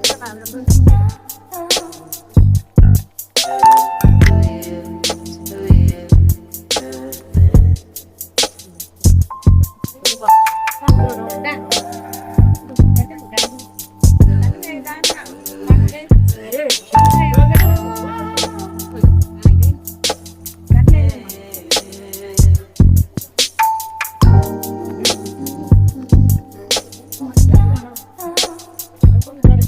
Bye-bye.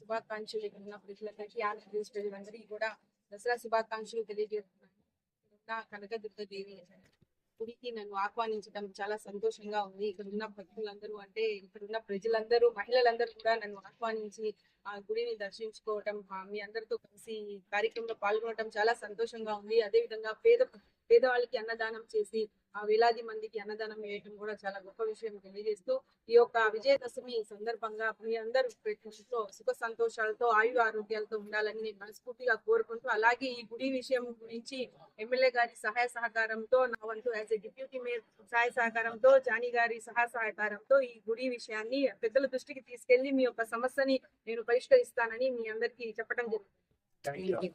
శుభాకాంక్షలు ఇక్కడ ఉన్న ప్రజలందరికీ ఆంధ్రప్రదేశ్ ప్రజలందరికీ కూడా దసరా శుభాకాంక్షలు తెలియజేస్తున్నాను. నా కనకదుర్గ దేవి గుడికి నన్ను ఆహ్వానించడం చాలా సంతోషంగా ఉంది. ఇక్కడ ఉన్న భక్తులందరూ అంటే ఇక్కడ ఉన్న ప్రజలందరూ మహిళలందరూ కూడా నన్ను ఆహ్వానించి ఆ గుడిని దర్శించుకోవటం మీ అందరితో కలిసి ఈ కార్యక్రమంలో పాల్గొనడం చాలా సంతోషంగా ఉంది. అదేవిధంగా పేద పేదవాళ్ళకి అన్నదానం చేసి వేలాది మందికి అన్నదానం వేయటం కూడా చాలా గొప్ప విషయం తెలియజేస్తూ ఈ యొక్క విజయదశమి సందర్భంగా మీ అందరూ సుఖ సంతోషాలతో ఆయు ఆరోగ్యాలతో ఉండాలని నేను మనస్ఫూర్తిగా కోరుకుంటూ అలాగే ఈ గుడి విషయం గురించి ఎమ్మెల్యే గారి సహాయ సహకారంతో నా వంతు యాజ్ ఎ డిప్యూటీ మేయర్ సహాయ సహకారంతో జానీ గారి సహాయ సహకారంతో ఈ గుడి విషయాన్ని పెద్దల దృష్టికి తీసుకెళ్ళి మీ యొక్క సమస్యని నేను పరిష్కరిస్తానని మీ అందరికీ చెప్పడం జరిగింది.